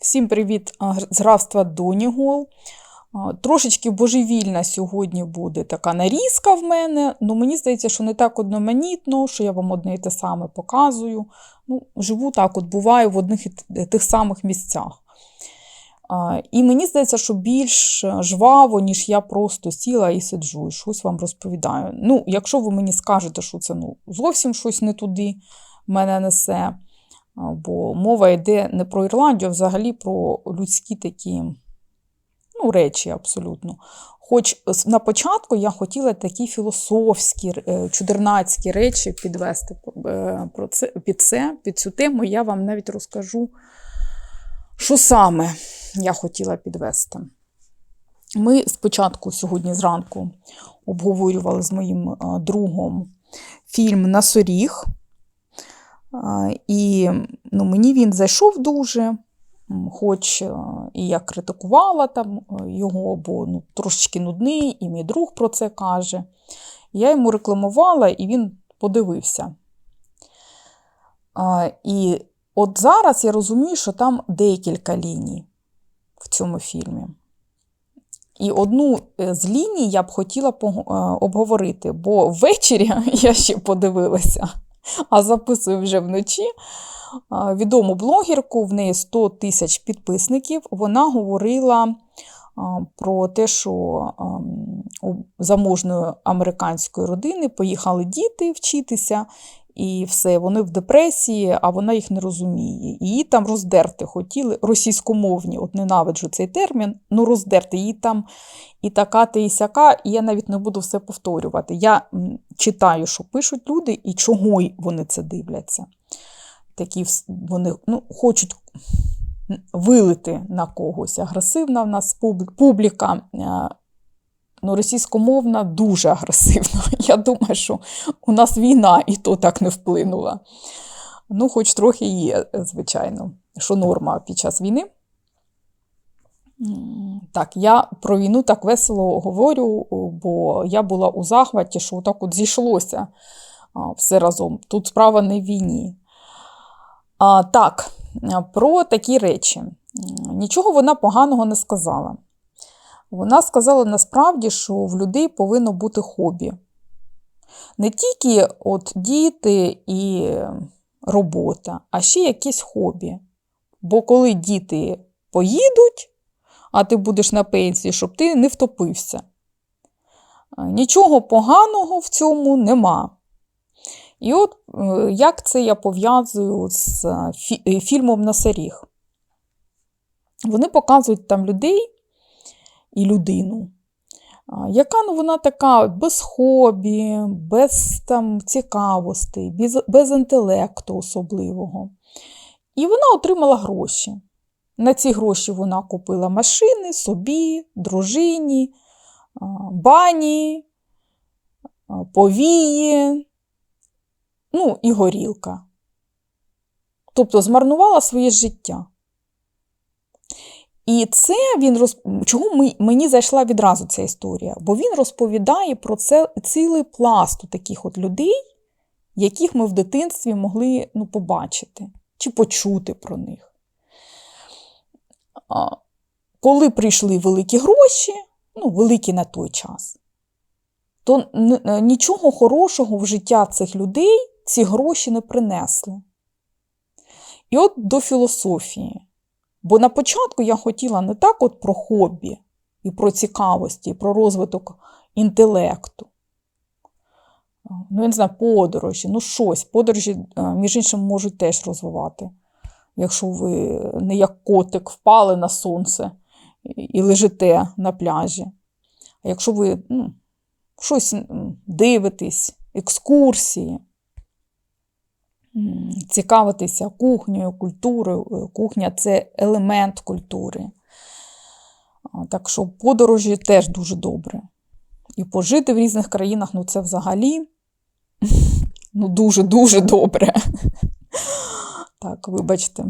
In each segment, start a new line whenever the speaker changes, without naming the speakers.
Всім привіт з графства Донігол. Трошечки божевільна сьогодні буде така нарізка в мене. Ну, мені здається, що не так одноманітно, що я вам одне і те саме показую. Ну, живу так, от буваю в одних і тих самих місцях. І мені здається, що більш е, жваво, ніж я просто сіла і сиджу, і щось вам розповідаю. Ну, якщо ви мені скажете, що це ну, зовсім щось не туди мене несе. Бо мова йде не про Ірландію, а взагалі про людські такі ну, речі абсолютно. Хоч на початку я хотіла такі філософські, е, чудернацькі речі підвести е, про це, під це, під цю тему, я вам навіть розкажу, що саме я хотіла підвести. Ми спочатку сьогодні зранку обговорювали з моїм е, другом фільм Насоріг. І ну, мені він зайшов дуже, хоч е, і я критикувала там е, його, бо ну, трошечки нудний, і мій друг про це каже. Я йому рекламувала, і він подивився. І от зараз я розумію, що там декілька ліній в цьому фільмі. І одну е, з ліній я б хотіла обговорити, бо ввечері я ще подивилася а записую вже вночі. Відому блогерку, в неї 100 тисяч підписників. Вона говорила про те, що у заможної американської родини поїхали діти вчитися, і все, вони в депресії, а вона їх не розуміє. Її там роздерти хотіли російськомовні, от ненавиджу цей термін, ну роздерти її там і така, та і сяка, і я навіть не буду все повторювати. Я читаю, що пишуть люди, і чого вони це дивляться. Такі вони ну, хочуть вилити на когось. Агресивна в нас пуб- публіка. Ну, російськомовна дуже агресивна. Я думаю, що у нас війна і то так не вплинула. Ну, хоч трохи є, звичайно, що норма під час війни. Так, я про війну так весело говорю, бо я була у захваті, що так от зійшлося все разом. Тут справа не в війні. А, так, про такі речі. Нічого вона поганого не сказала. Вона сказала насправді, що в людей повинно бути хобі. Не тільки от діти і робота, а ще якесь хобі. Бо коли діти поїдуть, а ти будеш на пенсії, щоб ти не втопився. Нічого поганого в цьому нема. І от е, як це я пов'язую з е, фі- е, фільмом Насаріг. Вони показують там людей і людину, яка ну, вона така без хобі, без там, цікавостей, без, без інтелекту особливого. І вона отримала гроші. На ці гроші вона купила машини собі, дружині, бані, повії, ну і горілка. Тобто змарнувала своє життя. І це він роз... чому ми... мені зайшла відразу ця історія? Бо він розповідає про це цілий пласт таких от людей, яких ми в дитинстві могли ну, побачити чи почути про них. А, коли прийшли великі гроші, ну, великі на той час, то е, нічого хорошого в життя цих людей ці гроші не принесли. І от до філософії. Бо на початку я хотіла не так от про хобі, і про цікавості, і про розвиток інтелекту. Ну, я не знаю, подорожі, ну щось. Подорожі, е, між іншим, можуть теж розвивати. Якщо ви не як котик впали на сонце і- лежите на пляжі. А якщо ви ну, щось дивитесь, екскурсії, цікавитися кухнею, культурою. Е, Кухня це елемент культури. Так що подорожі теж дуже добре. І пожити в різних країнах ну це взагалі ну, дуже-дуже добре. Так, вибачте.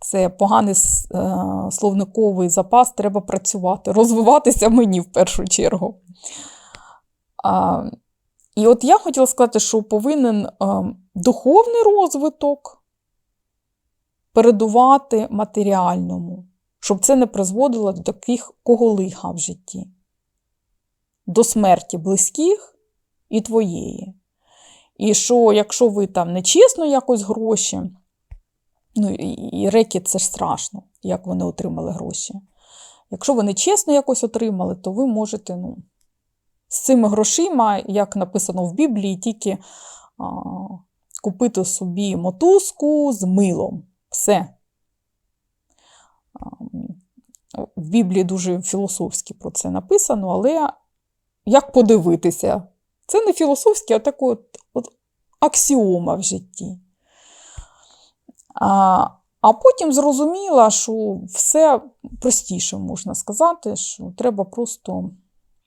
Це поганий е, словниковий запас, треба працювати, розвиватися мені в першу чергу. І от я хотіла сказати, що повинен е, духовний розвиток передувати матеріальному, щоб це не призводило до такого лиха в житті, до смерті близьких і твоєї. І що, якщо ви там нечесно якось гроші, ну і рекет це ж страшно, як вони отримали гроші. Якщо ви нечесно якось отримали, то ви можете ну, з цими грошима, як написано в Біблії, тільки а, купити собі мотузку з милом. Все. В Біблії дуже філософськи про це написано, але як подивитися? Це не філософське, а таке от, от аксіома в житті. А а потім зрозуміла, що все простіше можна сказати, що треба просто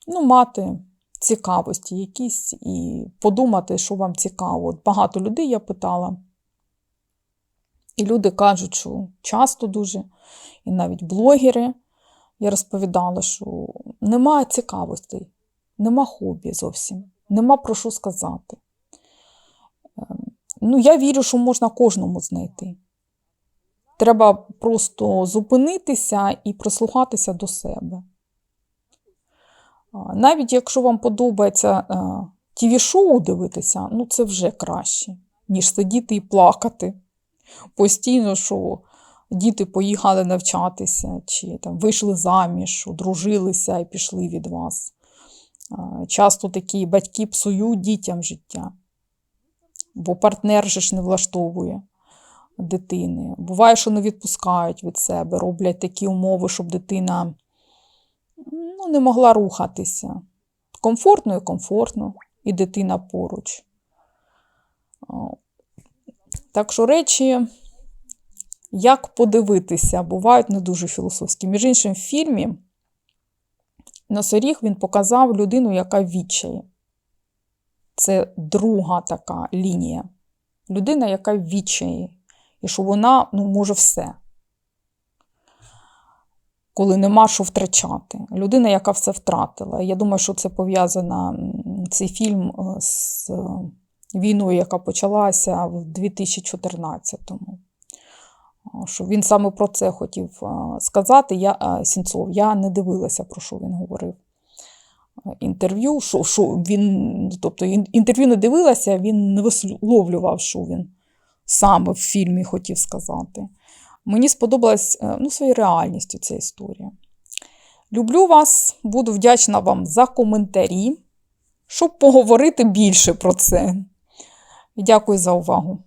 ну, мати цікавості якісь і подумати, що вам цікаво. Багато людей я питала. І люди кажуть, що часто дуже, і навіть блогери, я розповідала, що немає цікавостей, нема хобі зовсім, нема про що сказати. Ем, ну, Я вірю, що можна кожному знайти. Треба просто зупинитися і прислухатися до себе. Навіть якщо вам подобається тіві-шоу дивитися, ну це вже краще, ніж сидіти і плакати. Постійно, що діти поїхали навчатися, чи там вийшли заміж, одружилися і пішли від вас. Часто такі батьки псують дітям життя, бо партнер же ж не влаштовує дитини. Буває, що не відпускають від себе, роблять такі умови, щоб дитина ну, не могла рухатися. Комфортно і комфортно, і дитина поруч. Так що речі, як подивитися, бувають не дуже філософські. Між іншим, в фільмі Носоріг він показав людину, яка відчає. Це друга така лінія. Людина, яка відчає і що вона ну, може все. Коли нема що втрачати. Людина, яка все втратила. Я думаю, що це пов'язано цей фільм е, з е, війною, яка почалася в 2014-му. Що Він саме про це хотів е, сказати. Я, Сінцов, я не дивилася, про що він говорив. Інтерв'ю, що, що він, тобто інтерв'ю не дивилася, він не висловлював, що він саме в фільмі хотів сказати. Мені сподобалась е, ну, своєю реальністю ця історія. Люблю вас, буду вдячна вам за коментарі, щоб поговорити більше про це. Дякую за увагу.